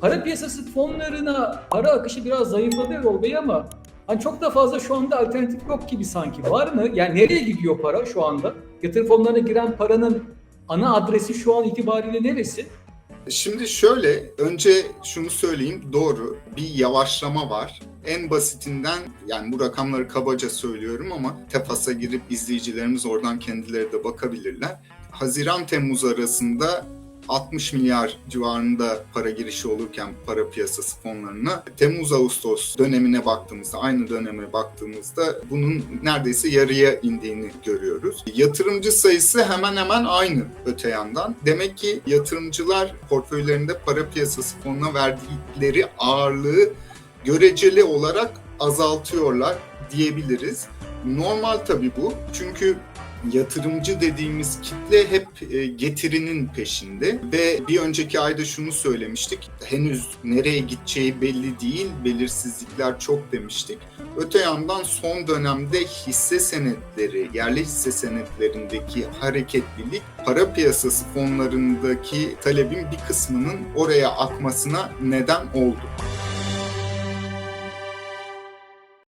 para piyasası fonlarına para akışı biraz zayıfladı Erol Bey ama hani çok da fazla şu anda alternatif yok gibi sanki. Var mı? Yani nereye gidiyor para şu anda? Yatırım fonlarına giren paranın ana adresi şu an itibariyle neresi? Şimdi şöyle, önce şunu söyleyeyim, doğru. Bir yavaşlama var. En basitinden, yani bu rakamları kabaca söylüyorum ama Tefas'a girip izleyicilerimiz oradan kendileri de bakabilirler. Haziran-Temmuz arasında 60 milyar civarında para girişi olurken para piyasası fonlarına Temmuz-Ağustos dönemine baktığımızda, aynı döneme baktığımızda bunun neredeyse yarıya indiğini görüyoruz. Yatırımcı sayısı hemen hemen aynı öte yandan. Demek ki yatırımcılar portföylerinde para piyasası fonuna verdikleri ağırlığı göreceli olarak azaltıyorlar diyebiliriz. Normal tabii bu. Çünkü yatırımcı dediğimiz kitle hep e, getirinin peşinde ve bir önceki ayda şunu söylemiştik. Henüz nereye gideceği belli değil, belirsizlikler çok demiştik. Öte yandan son dönemde hisse senetleri, yerli hisse senetlerindeki hareketlilik para piyasası fonlarındaki talebin bir kısmının oraya akmasına neden oldu.